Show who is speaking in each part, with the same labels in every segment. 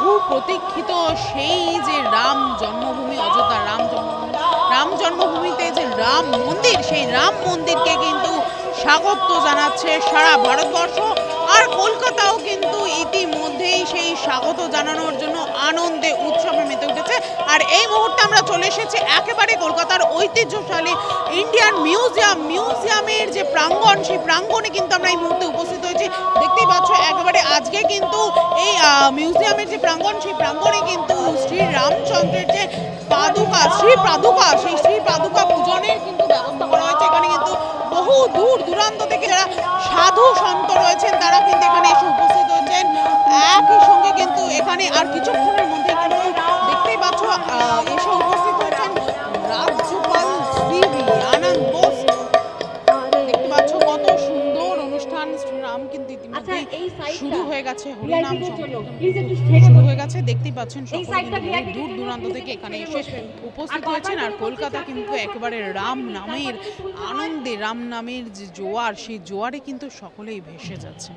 Speaker 1: বহু প্রতীক্ষিত সেই যে রাম জন্মভূমি, অযোধ্যা রাম জন্মভূমি, রাম জন্মভূমিতে যে রাম মন্দির, সেই রাম মন্দিরকে কিন্তু স্বাগত জানাচ্ছে সারা ভারতবর্ষ। আর কলকাতাও কিন্তু ইতিমধ্যেই সেই স্বাগত জানানোর জন্য আনন্দে উৎসবে মেতে উঠেছে। আর এই মুহূর্তে আমরা চলে এসেছি একেবারে কলকাতার ঐতিহ্যশালী ইন্ডিয়ান মিউজিয়াম মিউজিয়ামের যে প্রাঙ্গণ, সেই প্রাঙ্গণে কিন্তু আমরা এই মুহূর্তে উপস্থিত হয়েছি। দেখতেই পাচ্ছ, একেবারে আজকে কিন্তু এই মিউজিয়ামের যে প্রাঙ্গণ, সেই প্রাঙ্গণে কিন্তু শ্রী রামচন্দ্রের যে পাদুকা, শ্রী পাদুকা, সেই শ্রী পাদুকা পূজনের কিন্তু দূর দূরান্ত থেকে যারা সাধু সন্ত রয়েছেন, তারা কিন্তু এখানে এসে উপস্থিত হয়েছেন একই সঙ্গে কিন্তু এখানে আর কিছুক্ষণের মধ্যে কিন্তু দেখতেই পাচ্ছ এসে উপস্থিত হয়ে গেছে হরিনাম শুরু হয়ে গেছে দেখতেই পাচ্ছেন সকলে
Speaker 2: দের
Speaker 1: দূর দূরান্ত থেকে এখানে এসে উপস্থিত হয়েছেন আর কলকাতা কিন্তু একবারে রাম নামের। আনন্দে রাম নামের যে জোয়ার সেই জোয়ারে কিন্তু সকলেই ভেসে যাচ্ছে।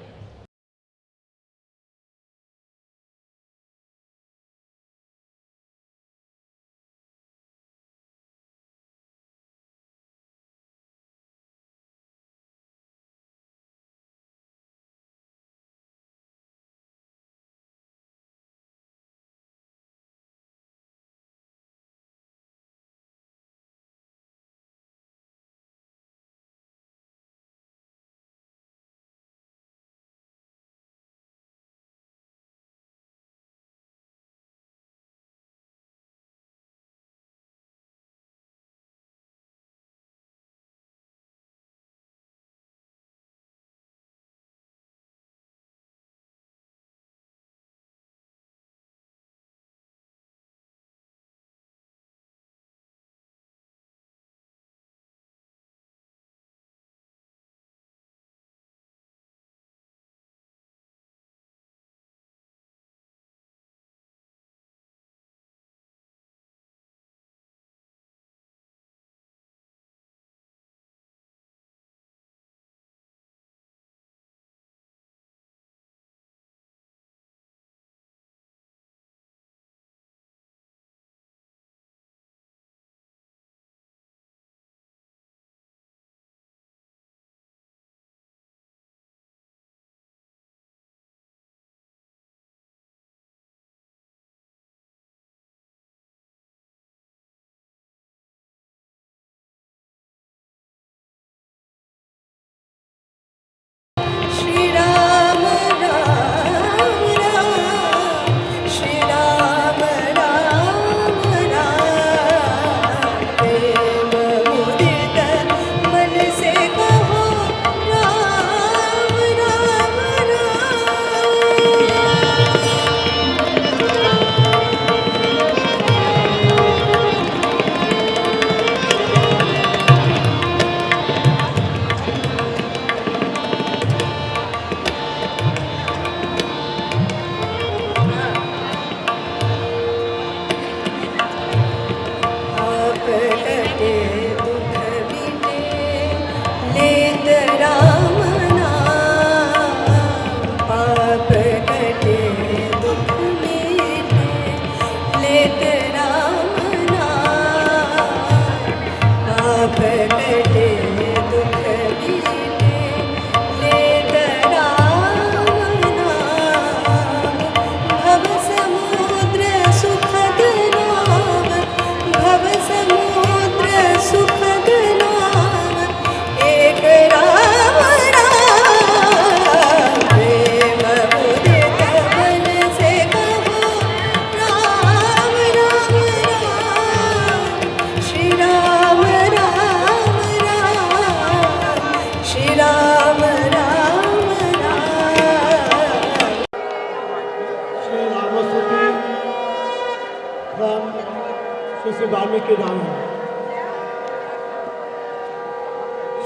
Speaker 3: श्री श्री
Speaker 4: वाल्मीकि रामायण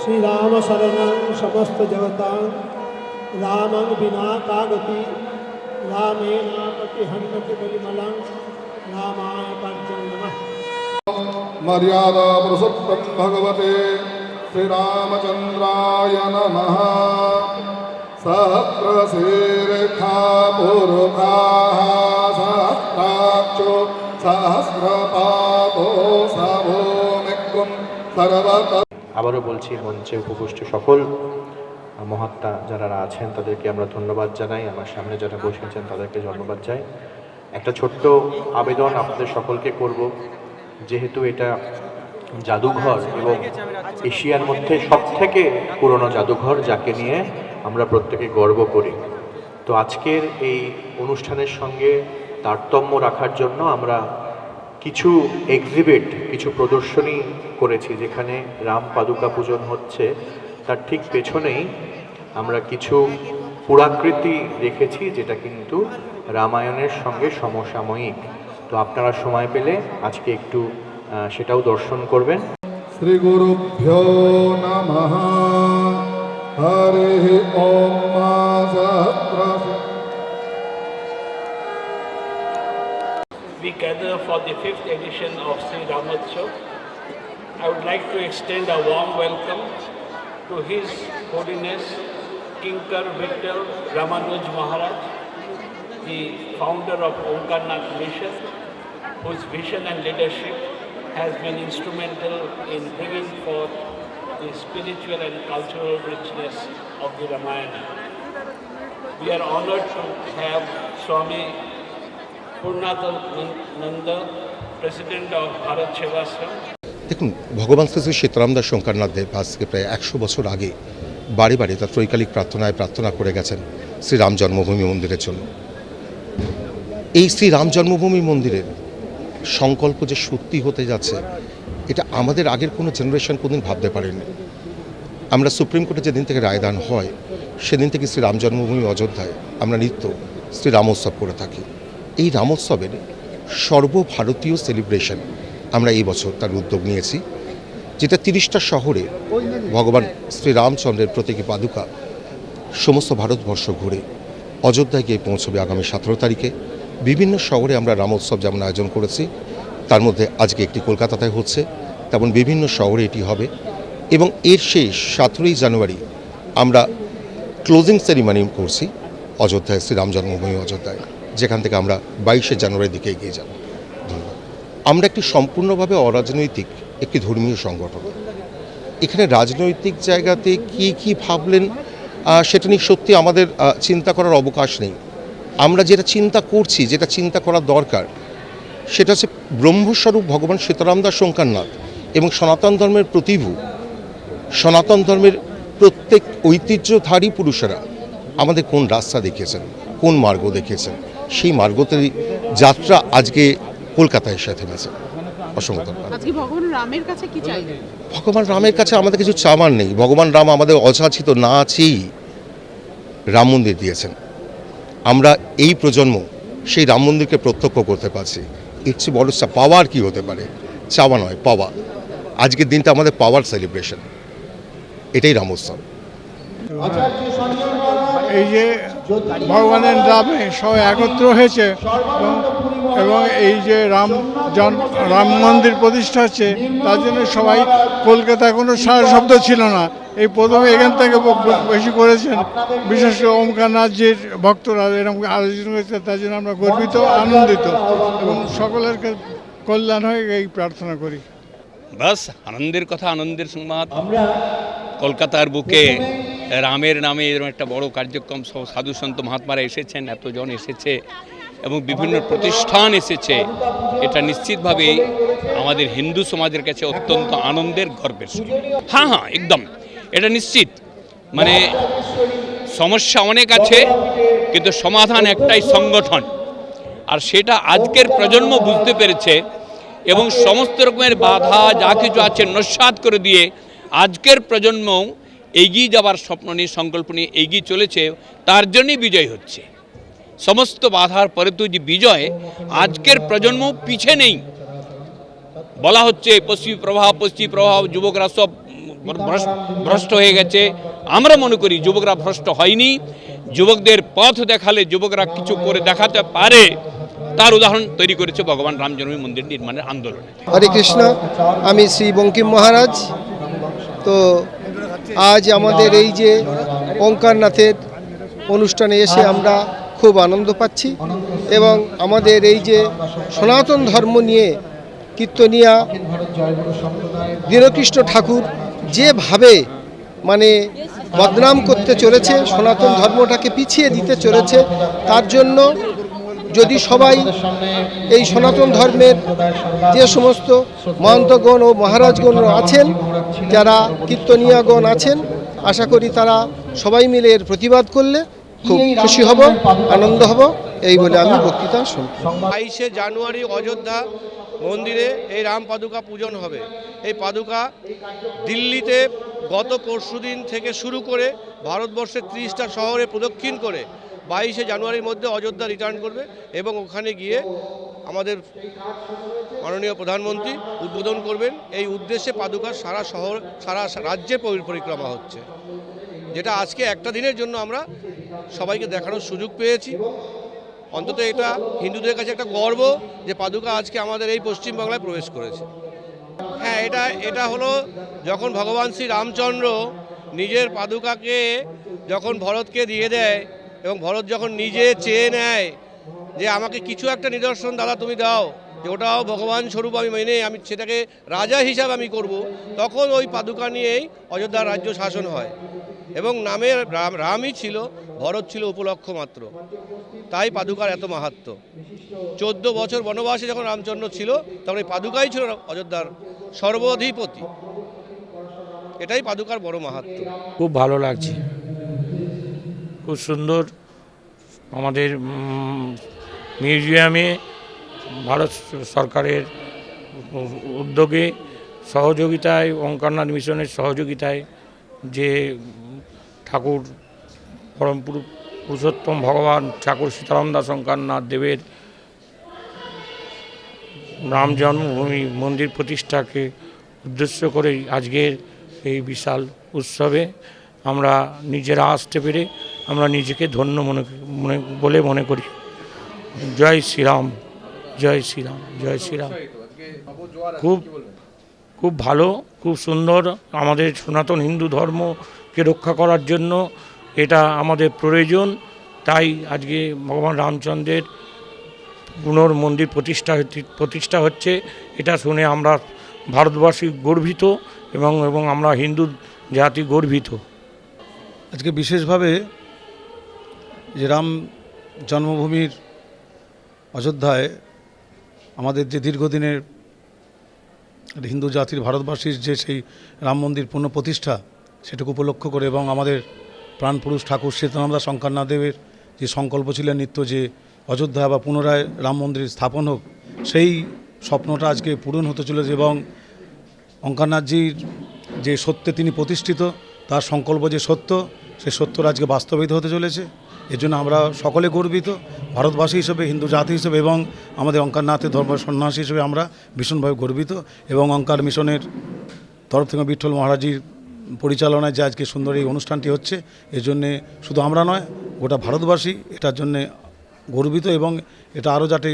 Speaker 4: श्री राम शरणं, समस्त जगतां, रामं विना का गति रामेण प्रतिहन्यति बलिमलं रामाय पार्जं नमः।
Speaker 5: मर्यादा पुरुषोत्तम भगवते श्रीरामचन्द्राय नमः। सहस्रशीर्षा पुरुखाः सहस्राक्षो
Speaker 2: আবারও বলছি, মঞ্চে উপবিষ্ট সকল মহাত্মা যারা আছেন, তাদেরকে আমরা ধন্যবাদ জানাই। আমার সামনে যারা বসেছেন তাদেরকে ধন্যবাদ জানাই। একটা ছোট্ট আবেদন আপনাদের সকলকে করব। যেহেতু এটা জাদুঘর এবং এশিয়ার মধ্যে সব থেকে পুরনো জাদুঘর, যাকে নিয়ে আমরা প্রত্যেকে গর্ব করি। তো আজকের এই অনুষ্ঠানের সঙ্গে তারতম্য রাখার জন্য আমরা কিছু এক্সিবিট কিছু প্রদর্শনী করেছি, যেখানে রাম পাদুকা পূজন হচ্ছে। তার ঠিক পেছনেই আমরা কিছু পুরাকৃতি রেখেছি, যেটা কিন্তু রামায়ণের সঙ্গে সমসাময়িক। তো আপনারা সময় পেলে আজকে একটু সেটাও দর্শন করবেন।
Speaker 5: শ্রী গুরুভ্যো নমঃ। হরে
Speaker 6: ওম মা for the fifth edition of Sri Ramotsav. I would like to extend a warm welcome to His Holiness Kinkar Vittal Ramanuj Maharaj, the founder of Omkarnath Mission, whose vision and leadership has been instrumental in bringing forth the spiritual and cultural richness of the Ramayana. We are honored to have Swami
Speaker 7: দেখুন, ভগবান শ্রী শ্রী সীতারাম দাস শঙ্করনাথ দেব আজকে প্রায় একশো বছর আগে বাড়ি বাড়ি তার ত্রৈকালিক প্রার্থনায় প্রার্থনা করে গেছেন শ্রীরাম জন্মভূমি মন্দিরের জন্য। এই শ্রীরাম জন্মভূমি মন্দিরের সংকল্প যে সত্যি হতে যাচ্ছে, এটা আমাদের আগের কোনো জেনারেশন কোনদিন ভাবতে পারেনি। আমরা সুপ্রিম কোর্টে যেদিন থেকে রায়দান হয়, সেদিন থেকে শ্রী রাম জন্মভূমি অযোধ্যায় আমরা নিত্য শ্রী রামোৎসব করে থাকি। এই রামোৎসবের সর্বভারতীয় সেলিব্রেশন আমরা এই বছর তার উদ্যোগ নিয়েছি, যেটা তিরিশটা শহরে ভগবান শ্রীরামচন্দ্রের প্রতীকী পাদুকা সমস্ত ভারতবর্ষ ঘুরে অযোধ্যায় গিয়ে পৌঁছবে আগামী সতেরো তারিখে। বিভিন্ন শহরে আমরা রামোৎসব যেমন আয়োজন করেছি, তার মধ্যে আজকে একটি কলকাতাতে হচ্ছে, তেমন বিভিন্ন শহরে এটি হবে এবং এর শেষ সতেরোই জানুয়ারি আমরা ক্লোজিং সেরিমনি করছি অযোধ্যায় শ্রীরাম জন্মভূমি অযোধ্যায়। যেখান থেকে আমরা বাইশে জানুয়ারির দিকে এগিয়ে যাব। ধন্যবাদ। আমরা একটি সম্পূর্ণভাবে অরাজনৈতিক একটি ধর্মীয় সংগঠন। এখানে রাজনৈতিক জায়গাতে কি কি ভাবলেন সেটা নিয়ে সত্যি আমাদের চিন্তা করার অবকাশ নেই। আমরা যেটা চিন্তা করছি, যেটা চিন্তা করা দরকার, সেটা হচ্ছে ব্রহ্মস্বরূপ ভগবান সীতারাম দাস শঙ্করনাথ এবং সনাতন ধর্মের প্রতিভু, সনাতন ধর্মের প্রত্যেক ঐতিহ্যধারী পুরুষেরা আমাদের কোন রাস্তা দেখিয়েছেন, কোন মার্গ দেখিয়েছেন। সেই মার্গতেরই যাত্রা আজকে কলকাতায় এসে থেমেছে। অসংখ্য ধন্যবাদ।
Speaker 1: ভগবান রামের কাছে কি
Speaker 7: ভগবান রামের কাছে আমাদের কিছু চাওয়ার নেই। ভগবান রাম আমাদের অযাচিত না চেয়েই রাম মন্দির দিয়েছেন। আমরা এই প্রজন্ম সেই রাম মন্দিরকে প্রত্যক্ষ করতে পারছি। এর চেয়ে বড় পাওয়ার কি হতে পারে? চাওয়া নয় পাওয়া। আজকের দিনটা আমাদের পাওয়ার সেলিব্রেশন। এটাই রামোৎসব।
Speaker 8: এই যে ভগবানের নামে সবাই একত্র হয়েছে এবং- এই যে রাম জন রাম মন্দির প্রতিষ্ঠা হচ্ছে তার জন্য সবাই কলকাতায় কোনো সারা শব্দ ছিল না। এই প্রথমে এখান থেকে বেশি করেছেন। বিশেষ করে ওমকারনাথজির ভক্তরা এরকম আলোচনা করেছে তার জন্য আমরা গর্বিত আনন্দিত এবং সকলের কল্যাণ হয়ে এই প্রার্থনা করি।
Speaker 9: বাস আনন্দের কথা আনন্দের সংবাদ। কলকাতার বুকে রামের নামে এরকম একটা বড় কার্যক্রম সব সাধু সন্ত মহাত্মারা এসেছেন, এতজন এসেছে এবং বিভিন্ন প্রতিষ্ঠান এসেছে। এটা নিশ্চিতভাবে আমাদের হিন্দু সমাজের কাছে অত্যন্ত আনন্দের গর্বের হ্যাঁ হ্যাঁ একদম। এটা নিশ্চিত। মানে সমস্যা অনেক আছে, কিন্তু সমাধান একটাই সংগঠন। আর সেটা আজকের প্রজন্ম বুঝতে পেরেছে এবং সমস্ত রকমের বাধা, যা কিছু আছে নস্বাত করে দিয়ে আজকের প্রজন্ম এগিয়ে যাওয়ার স্বপ্ন নিয়ে, সংকল্প নিয়ে এগিয়ে চলেছে, তার জন্যই বিজয় হচ্ছে। সমস্ত বাধার পরে তো যে বিজয়, আজকের প্রজন্ম পিছে নেই। বলা হচ্ছে পশ্চিম প্রভাব পশ্চিম প্রভাব, যুবকরা সব ভ্রষ্ট হয়ে গেছে। আমরা মনে করি যুবকরা ভ্রষ্ট হয়নি। যুবকদের পথ দেখালে যুবকরা কিছু করে দেখাতে পারে। তার উদাহরণ তৈরি করেছে ভগবান রাম জন্মভূমি মন্দির নির্মাণের আন্দোলনে।
Speaker 10: হরে কৃষ্ণ, আমি শ্রী বঙ্কিম মহারাজ। তো আজ আমাদের এই যে ওঙ্কারনাথের অনুষ্ঠানে এসে আমরা খুব আনন্দ পাচ্ছি এবং আমাদের এই যে সনাতন ধর্ম নিয়ে কীর্তনিয়া দীনকৃষ্ণ ঠাকুর যেভাবে মানে বদনাম করতে চলেছে, সনাতন ধর্মটাকে পিছিয়ে দিতে চলেছে, তার জন্য যদি সবাই এই সনাতন ধর্মের যে সমস্ত মহন্তগণ ও মহারাজগণ আছেন, যারা কীর্তনিয়াগণ আছেন, আশা করি তারা সবাই মিলে এর প্রতিবাদ করলে খুব খুশি হব, আনন্দ হব, এই বলে আমি বক্তৃতা
Speaker 11: বাইশে জানুয়ারি অযোধ্যা মন্দিরে এই রাম পাদুকা পূজন হবে। এই পাদুকা দিল্লিতে গত পরশুদিন থেকে শুরু করে ভারতবর্ষের ত্রিশটা শহরে প্রদক্ষিণ করে বাইশে জানুয়ারির মধ্যে অযোধ্যা রিটার্ন করবে এবং ওখানে গিয়ে আমাদের মাননীয় প্রধানমন্ত্রী উদ্বোধন করবেন। এই উদ্দেশ্যে পাদুকার সারা শহর, সারা রাজ্যে পরিক্রমা হচ্ছে। যেটা আজকে একটা দিনের জন্য আমরা সবাইকে দেখানোর সুযোগ পেয়েছি। অন্তত এটা হিন্দুদের কাছে একটা গর্ব যে পাদুকা আজকে আমাদের এই পশ্চিমবাংলায় প্রবেশ করেছে। হ্যাঁ এটা এটা হলো যখন ভগবান শ্রী রামচন্দ্র নিজের পাদুকাকে যখন ভরতকে দিয়ে দেয় এবং ভরত যখন নিজে চেয়ে নেয় যে আমাকে কিছু একটা নিদর্শন দাদা তুমি দাও, যে ওটাও ভগবান স্বরূপ আমি মেনে, আমি সেটাকে রাজা হিসাবে আমি করব, তখন ওই পাদুকা নিয়েই অযোধ্যার রাজ্য শাসন হয়। এবং নামের রাম, রামই ছিল, ভরত ছিল উপলক্ষ মাত্র। তাই পাদুকার এত মাহাত্ম চোদ্দ বছর বনবাসে যখন রামচন্দ্র ছিল, তখন এই পাদুকাই ছিল অযোধ্যার সর্বাধিপতি। এটাই পাদুকার বড় মাহাত্ম
Speaker 12: খুব ভালো লাগছে। খুব সুন্দর আমাদের মিউজিয়ামে ভারত সরকারের উদ্যোগে সহযোগিতায়, ওঙ্কারনাথ মিশনের সহযোগিতায় যে ঠাকুর পরম পুরুষোত্তম ভগবান, ঠাকুর সীতারাম দাস ওঙ্কারনাথ দেবের রাম জন্মভূমি মন্দির প্রতিষ্ঠাকে উদ্দেশ্য করেই আজকের এই বিশাল উৎসবে আমরা নিজেরা আসতে পেরে আমরা নিজেকে ধন্য মনে মনে, বলে মনে করি। জয় শ্রীরাম জয় শ্রীরাম জয় শ্রীরাম। খুব খুব ভালো, খুব সুন্দর আমাদের সনাতন হিন্দু ধর্মকে রক্ষা করার জন্য এটা আমাদের প্রয়োজন। তাই আজকে ভগবান রামচন্দ্রের পুনর মন্দির প্রতিষ্ঠা প্রতিষ্ঠা হচ্ছে। এটা শুনে আমরা ভারতবাসী গর্বিত এবং এবং আমরা হিন্দু জাতি গর্বিত।
Speaker 8: আজকে বিশেষভাবে যে রাম জন্মভূমির অযোধ্যায় আমাদের যে দীর্ঘদিনের হিন্দু জাতির ভারতবাসীর যে সেই রাম মন্দির পুনঃপ্রতিষ্ঠা, সেটুকু উপলক্ষ করে এবং আমাদের প্রাণপুরুষ ঠাকুর সীতারামদাস শঙ্করনাথ দেবের যে সংকল্প ছিলেন নিত্য যে অযোধ্যা বা পুনরায় রাম মন্দির স্থাপন হোক, সেই স্বপ্নটা আজকে পূরণ হতে চলেছে এবং অঙ্কারনাথজির যে সত্যে তিনি প্রতিষ্ঠিত তার সংকল্প যে সত্য, সে সত্যর আজকে বাস্তবিত হতে চলেছে। এর জন্য আমরা সকলে গর্বিত। ভারতবাসী হিসেবে, হিন্দু জাতি হিসেবে এবং আমাদের অঙ্কারনাথের ধর্ম সন্ন্যাসী হিসেবে আমরা ভীষণভাবে গর্বিত এবং অঙ্কার মিশনের তরফ থেকে বিঠল মহারাজির পরিচালনায় যে আজকে সুন্দর এই অনুষ্ঠানটি হচ্ছে, এর জন্যে শুধু আমরা নয়, গোটা ভারতবাসী এটার জন্যে গর্বিত এবং এটা আরও যাতে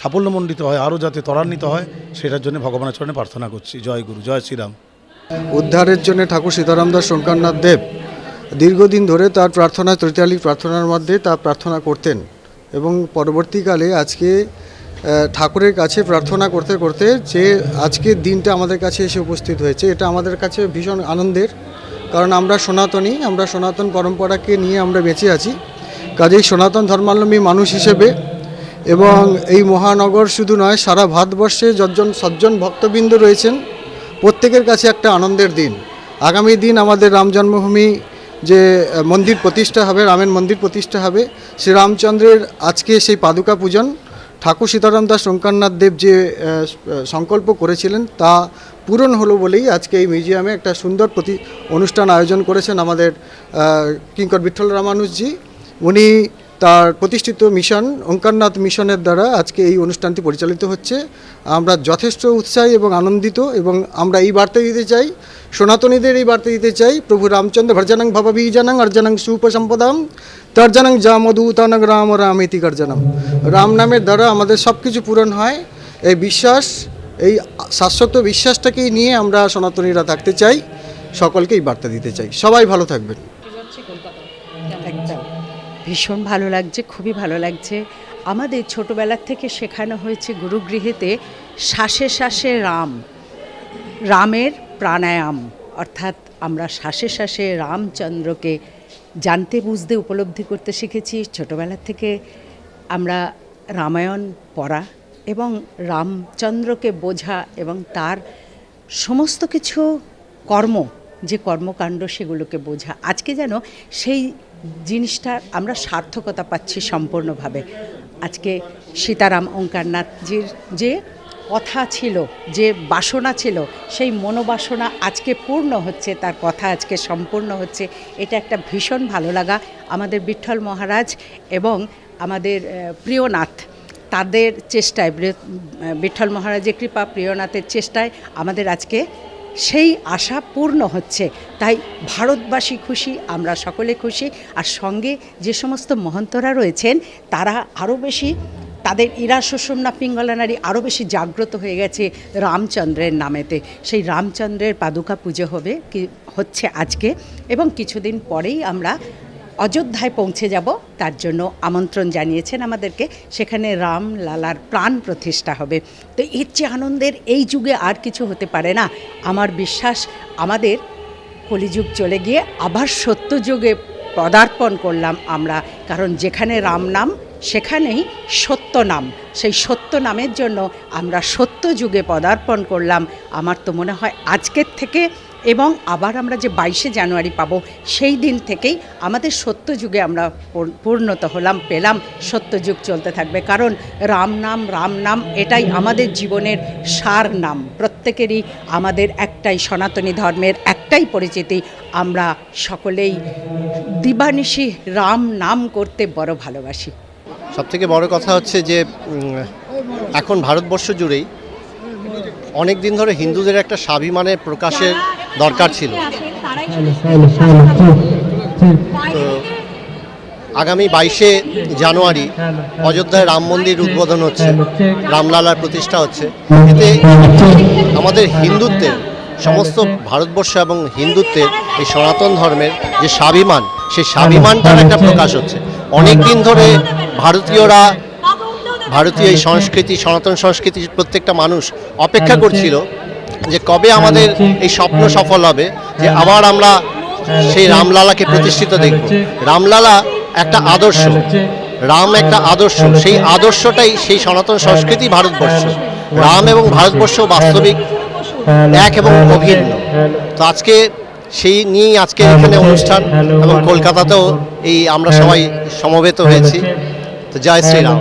Speaker 8: সাফল্যমণ্ডিত হয়, আরও যাতে ত্বরান্বিত হয়, সেটার জন্য ভগবানের চরণে প্রার্থনা করছি। জয় গুরু, জয় শ্রীরাম।
Speaker 10: উদ্ধারের জন্য ঠাকুর সীতারামদাস শঙ্করনাথ দেব দীর্ঘদিন ধরে তার প্রার্থনা ত্রিতালিক প্রার্থনার মধ্যে তা প্রার্থনা করতেন এবং পরবর্তীকালে আজকে ঠাকুরের কাছে প্রার্থনা করতে করতে যে আজকের দিনটা আমাদের কাছে এসে উপস্থিত হয়েছে, এটা আমাদের কাছে ভীষণ আনন্দের। কারণ আমরা সনাতনী, আমরা সনাতন পরম্পরাকে নিয়ে আমরা বেঁচে আছি। কাজেই সনাতন ধর্মাবলম্বী মানুষ হিসেবে এবং এই মহানগর শুধু নয়, সারা ভারতবর্ষে যজন সজ্জন ভক্তবৃন্দ রয়েছেন প্রত্যেকের কাছে একটা আনন্দের দিন। আগামী দিন আমাদের রাম জন্মভূমি যে মন্দির প্রতিষ্ঠা হবে, রামের মন্দির প্রতিষ্ঠা হবে শ্রীরামচন্দ্রের আজকে সেই পাদুকা পূজন, ঠাকুর সীতারাম দাস শঙ্করনাথ দেব যে সংকল্প করেছিলেন, তা পূরণ হলো বলেই আজকে এই মিউজিয়ামে একটা সুন্দর প্রতি, অনুষ্ঠান আয়োজন করেছেন আমাদের কিঙ্কর বিঠল রামানুজজি। উনি তার প্রতিষ্ঠিত মিশন ওঙ্কারনাথ মিশনের দ্বারা আজকে এই অনুষ্ঠানটি পরিচালিত হচ্ছে। আমরা যথেষ্ট উৎসাহী এবং আনন্দিত এবং আমরা এই বার্তা দিতে চাই, সনাতনীদের এই বার্তা দিতে চাই, প্রভু রামচন্দ্র ভর্জনং ভববীজনং অর্জনং সুপসম্পদাম, তর্জনং জামদূতনং রাম রাম রামেতি গর্জনম। রাম নামের দ্বারা আমাদের সব কিছু পূরণ হয়। এই বিশ্বাস, এই শাশ্বত বিশ্বাসটাকেই নিয়ে আমরা সনাতনীরা থাকতে চাই। সকলকেই বার্তা দিতে চাই। সবাই ভালো থাকবেন।
Speaker 13: ভীষণ ভালো লাগছে, খুবই ভালো লাগছে। আমাদের ছোটবেলার থেকে শেখানো হয়েছে গুরুগৃহেতে শ্বাসে শ্বাসে রাম, রামের প্রাণায়াম। অর্থাৎ আমরা শ্বাসে শ্বাসে রামচন্দ্রকে জানতে, বুঝতে, উপলব্ধি করতে শিখেছি। ছোটবেলার থেকে আমরা রামায়ণ পড়া এবং রামচন্দ্রকে বোঝা এবং তার সমস্ত কিছু কর্ম, যে কর্মকাণ্ড সেগুলোকে বোঝা। আজকে যেন সেই জিনিসটা আমরা সার্থকতা পাচ্ছি সম্পূর্ণভাবে। আজকে সীতারাম ওঙ্কারনাথজির যে কথা ছিল, যে বাসনা ছিল, সেই মনোবাসনা আজকে পূর্ণ হচ্ছে, তার কথা আজকে সম্পূর্ণ হচ্ছে। এটা একটা ভীষণ ভালো লাগা। আমাদের বিঠ্ঠল মহারাজ এবং আমাদের প্রিয়নাথ, তাদের চেষ্টায় বৃ- বিঠ্ঠল মহারাজের কৃপা প্রিয়নাথের চেষ্টায় আমাদের আজকে সেই আশা পূর্ণ হচ্ছে। তাই ভারতবাসী খুশি, আমরা সকলে খুশি। আর সঙ্গে যে সমস্ত মহন্তরা রয়েছেন, তারা আরও বেশি, তাদের ইরা, সুষুম্না, পিঙ্গলা নারী আরও বেশি জাগ্রত হয়ে গেছে রামচন্দ্রের নামেতে। সেই রামচন্দ্রের পাদুকা পুজো হবে, কি, হচ্ছে আজকে। এবং কিছুদিন পরেই আমরা অযোধ্যায় পৌঁছে যাব, তার জন্য আমন্ত্রণ জানিয়েছেন আমাদেরকে। সেখানে রাম লালার প্রাণ প্রতিষ্ঠা হবে। তো এর চেয়ে আনন্দের এই যুগে আর কিছু হতে পারে না। আমার বিশ্বাস, আমাদের কলিযুগ চলে গিয়ে আবার সত্য যুগে পদার্পণ করলাম আমরা। কারণ যেখানে রাম নাম, সেখানেই সত্য নাম। সেই সত্য নামের জন্য আমরা সত্য যুগে পদার্পণ করলাম। আমার তো মনে হয় আজকের থেকে এবং আবার আমরা যে বাইশে জানুয়ারি পাবো, সেই দিন থেকেই আমাদের সত্য যুগে আমরা পূর- পূর্ণত হলাম, পেলাম। সত্য যুগ চলতে থাকবে। কারণ রাম নাম রাম নাম, এটাই আমাদের জীবনের সার নাম। প্রত্যেকেরই আমাদের একটাই সনাতনী ধর্মের একটাই পরিচিতি। আমরা সকলেই দিবানিশি রাম নাম করতে বড় ভালোবাসি।
Speaker 14: সবথেকে বড় কথা হচ্ছে যে এখন ভারতবর্ষ জুড়েই অনেক দিন ধরে হিন্দুদের একটা স্বাভিমানের প্রকাশের দরকার ছিল। আগামী বাইশে জানুয়ারি অযোধ্যায় রাম মন্দির উদ্বোধন হচ্ছে, রামলালার প্রতিষ্ঠা হচ্ছে। এতে আমাদের হিন্দুত্বের সমস্ত ভারতবর্ষ এবং হিন্দুত্বের এই সনাতন ধর্মের যে স্বাভিমান, সেই স্বাভিমানটার একটা প্রকাশ হচ্ছে। অনেক দিন ধরে ভারতীয়রা, ভারতীয় এই সংস্কৃতি, সনাতন সংস্কৃতির প্রত্যেকটা মানুষ অপেক্ষা করছিল যে কবে আমাদের এই স্বপ্ন সফল হবে, যে আবার আমরা সেই রামলালাকে প্রতিষ্ঠিত দেখব। রামলালা একটা আদর্শ। রাম একটা আদর্শ। সেই আদর্শটাই সেই সনাতন সংস্কৃতি ভারতবর্ষ। রাম এবং ভারতবর্ষ বাস্তবিক এক এবং অভিন্ন। তো আজকে সেই নিয়েই আজকে এখানে অনুষ্ঠান এবং কলকাতাতেও এই আমরা সবাই সমবেত হয়েছি। তো জয় শ্রীরাম।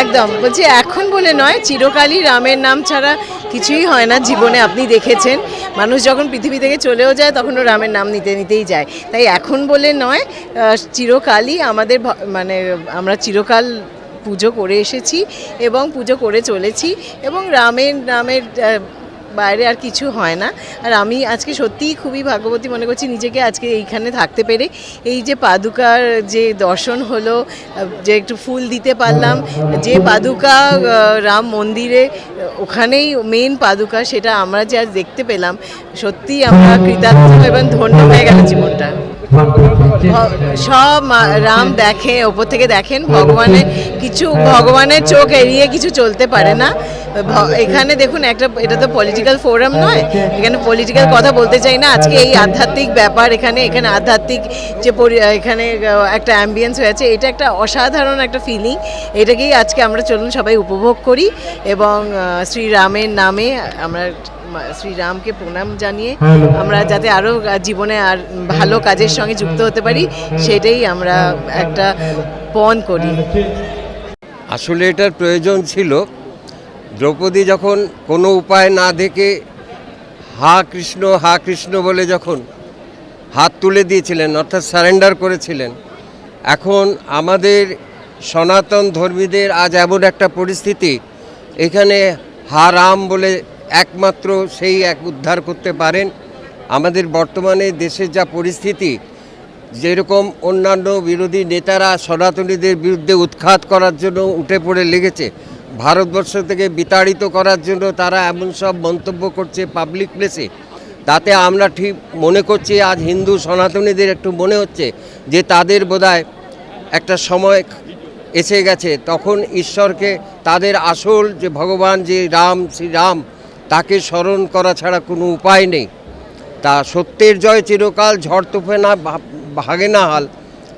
Speaker 3: একদম। বলছি, এখন বলে নয়, চিরকালই রামের নাম ছাড়া কিছুই হয় না, জীবনে আপনি দেখেছেন। মানুষ যখন পৃথিবী থেকে চলেও যায়, তখন ও রামের নাম নিতে নিতেই যায়। তাই এখন বলে নয় চিরকালই আমাদের মানে আমরা চিরকাল পুজো করে এসেছি এবং পুজো করে চলেছি এবং রামের নামের বাইরে আর কিছু হয় না। আর আমি আজকে সত্যিই খুবই ভাগ্যবতী মনে করছি নিজেকে আজকে এইখানে থাকতে পেরে। এই যে পাদুকার যে দর্শন হলো, যে একটু ফুল দিতে পারলাম, যে পাদুকা রাম মন্দিরে, ওখানেই মেন পাদুকা, সেটা আমরা যে আজ দেখতে পেলাম, সত্যিই আমরা কৃতার্থ এবং ধন্য হয়ে গেল জীবনটা। সব রাম দেখে ওপর থেকে দেখেন ভগবানের কিছু ভগবানের চোখ এড়িয়ে কিছু চলতে পারে না। এখানে দেখুন একটা এটা তো পলিটিক্যাল ফোরাম নয়। এখানে পলিটিক্যাল কথা বলতে চাই না। আজকে এই আধ্যাত্মিক ব্যাপার এখানে এখানে আধ্যাত্মিক যে পরি- এখানে একটা অ্যাম্বিয়েন্স হয়েছে এটা একটা অসাধারণ একটা ফিলিং এটাকেই আজকে আমরা চলুন সবাই উপভোগ করি এবং শ্রীরামের নামে আমরা শ্রীরামকে প্রণাম জানিয়ে আমরা যাতে আরও জীবনে আর ভালো কাজের সঙ্গে যুক্ত হতে পারি সেটাই আমরা একটা পণ করি।
Speaker 15: আসলে এটার প্রয়োজন ছিল দ্রৌপদী যখন কোনো উপায় না দেখে হা কৃষ্ণ হা কৃষ্ণ বলে যখন হাত তুলে দিয়েছিলেন অর্থাৎ সারেন্ডার করেছিলেন এখন আমাদের সনাতন ধর্মীদের আজ এমন একটা পরিস্থিতি এখানে হা রাম বলে একমাত্র সেই এক উদ্ধার করতে পারেন। আমাদের বর্তমানে দেশের যা পরিস্থিতি, যেরকম অন্যান্য বিরোধী নেতারা সনাতনীদের বিরুদ্ধে উৎখাত করার জন্য উঠে পড়ে লেগেছে, ভারতবর্ষ থেকে বিতাড়িত করার জন্য তারা এমন সব মন্তব্য করছে পাবলিক প্লেসে তাতে আমরা ঠিক মনে করছি, আজ হিন্দু সনাতনীদের একটু মনে হচ্ছে যে তাদের বোধহয় একটা সময় এসে গেছে, তখন ঈশ্বরকে তাদের আসল যে ভগবান যে রাম শ্রীরাম তাকে স্মরণ করা ছাড়া কোনো উপায় নেই। তা সত্যের জয় চিরকাল ঝড় তুফে না ভাগে না হাল।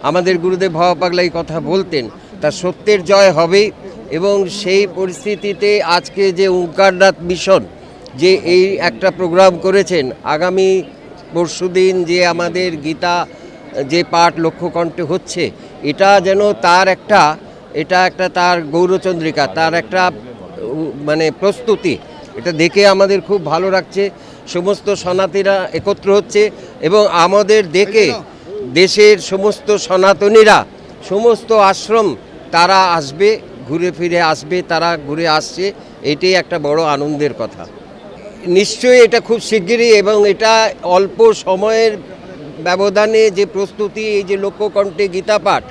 Speaker 15: আমাদের গুরুদেব ভাবা পাগলা এই কথা বলতেন, তা সত্যের জয় হবেই এবং সেই পরিস্থিতিতে আজকে যে ওঙ্কারনাথ মিশন, যে এই একটা প্রোগ্রাম করেছেন, আগামী পরশুদিন যে আমাদের গীতা, যে পাঠ লক্ষ্যকণ্ঠে হচ্ছে, এটা যেন তার একটা, এটা একটা তার গৌরচন্দ্রিকা, তার একটা মানে প্রস্তুতি এটা দেখে আমাদের খুব ভালো লাগছে। সমস্ত সনাতীরা একত্র হচ্ছে এবং আমাদের দেখে দেশের সমস্ত সনাতনীরা সমস্ত আশ্রম তারা আসবে ঘুরে ফিরে আসবে তারা ঘুরে আসছে। এটাই একটা বড় আনন্দের কথা। নিশ্চয়ই এটা খুব শিগগিরই এবং এটা অল্প সময়ের ব্যবধানে যে প্রস্তুতি এই যে লক্ষ্যকণ্ঠে গীতা পাঠ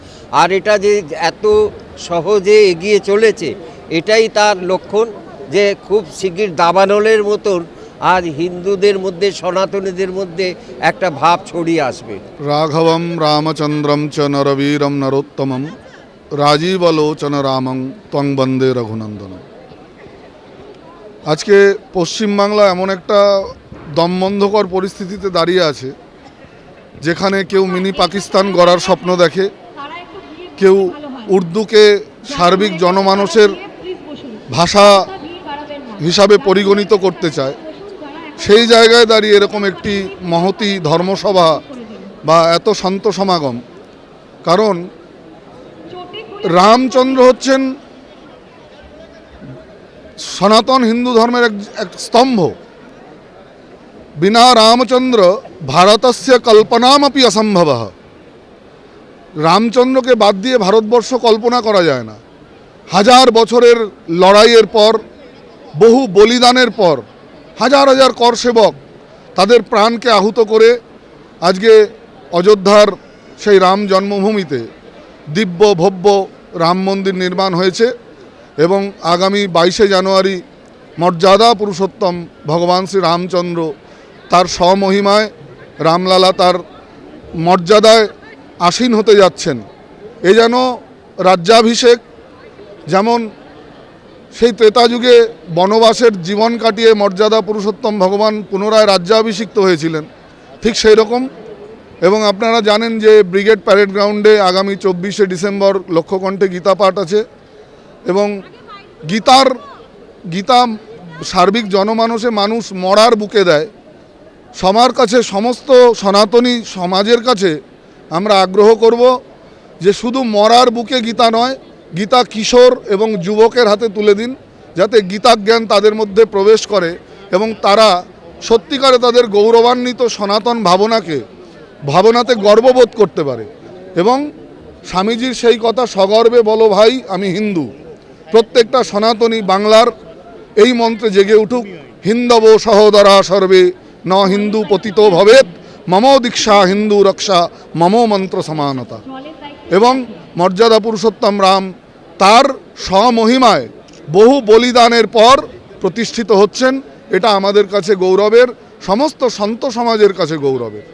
Speaker 15: আর এটা যে এত সহজে এগিয়ে চলেছে এটাই তার লক্ষণ। যে খুব শিগগির দাবানলের মতন আজ হিন্দুদের মধ্যে সনাতনীদের মধ্যে একটা ভাব ছড়িয়ে আসবে।
Speaker 5: রাঘবম রামচন্দ্রম চ নরবীরম নরোত্তমম রাজীবলোচন রামং ত্বং বন্দে রঘুনন্দনম। আজকে পশ্চিমবাংলা এমন একটা দমবন্ধকর পরিস্থিতিতে দাঁড়িয়ে আছে যেখানে কেউ মিনি পাকিস্তান গড়ার স্বপ্ন দেখে কেউ উর্দুকে সার্বিক জনমানসের ভাষা হিসাবে পরিগণিত করতে চায়, সেই জায়গায় দাঁড়িয়ে এরকম একটি মহতি ধর্মসভা বা এত সন্ত সমাগম। কারণ রামচন্দ্র হচ্ছেন সনাতন হিন্দু ধর্মের এক এক স্তম্ভ। বিনা রামচন্দ্র ভারতস্য কল্পনামপি অসম্ভব। রামচন্দ্রকে বাদ দিয়ে ভারতবর্ষ কল্পনা করা যায় না। হাজার বছরের লড়াইয়ের পর বহু বলিদানের পর হাজার হাজার কর সেবক তাদের প্রাণকে আহুত করে আজকে অযোধ্যার সেই রাম জন্মভূমিতে দিব্য, ভব্য রাম মন্দির নির্মাণ হয়েছে এবং আগামী বাইশে জানুয়ারি মর্যাদা পুরুষোত্তম ভগবান শ্রী রামচন্দ্র তার স্বমহিমায় রামলালা তার মর্যাদায় আসীন হতে যাচ্ছেন। এ যেন রাজ্যাভিষেক যেমন সেই ত্রেতা যুগে বনবাসের জীবন কাটিয়ে মর্যাদা পুরুষোত্তম ভগবান পুনরায় রাজ্যাভিষিক্ত হয়েছিলেন। ঠিক সেই রকম। এবং আপনারা জানেন যে ব্রিগেড প্যারেড গ্রাউন্ডে আগামী চব্বিশে ডিসেম্বর লক্ষ্যকণ্ঠে গীতা পাঠ আছে। এবং গীতার, গীতা সার্বিক জনমানসে মানুষ মরার বুকে দেয়। সবার কাছে সমস্ত সনাতনী সমাজের কাছে আমরা আগ্রহ করব যে শুধু মরার বুকে গীতা নয় গীতা কিশোর এবং যুবকের হাতে তুলে দিন, যাতে গীতা জ্ঞান তাদের মধ্যে প্রবেশ করে এবং তারা সত্যিকারে তাদের গৌরবান্বিত সনাতন ভাবনাকে, ভাবনাতে গর্ববোধ করতে পারে। এবং স্বামীজির সেই কথা সগর্বে বলো ভাই, আমি হিন্দু। প্রত্যেকটা সনাতনী বাংলার এই মন্ত্রে জেগে উঠুক, হিন্দব সহোদরা সর্বে, ন হিন্দু পতিত ভবেত মম দীক্ষা হিন্দু রক্ষা, মম মন্ত্র সমানতা। এবং মর্যাদা পুরুষোত্তম রাম তার স্বমহিমায় বহু বলিদানের পর প্রতিষ্ঠিত হচ্ছেন। এটা আমাদের কাছে গৌরবের, সমস্ত সন্ত সমাজের কাছে গৌরবের।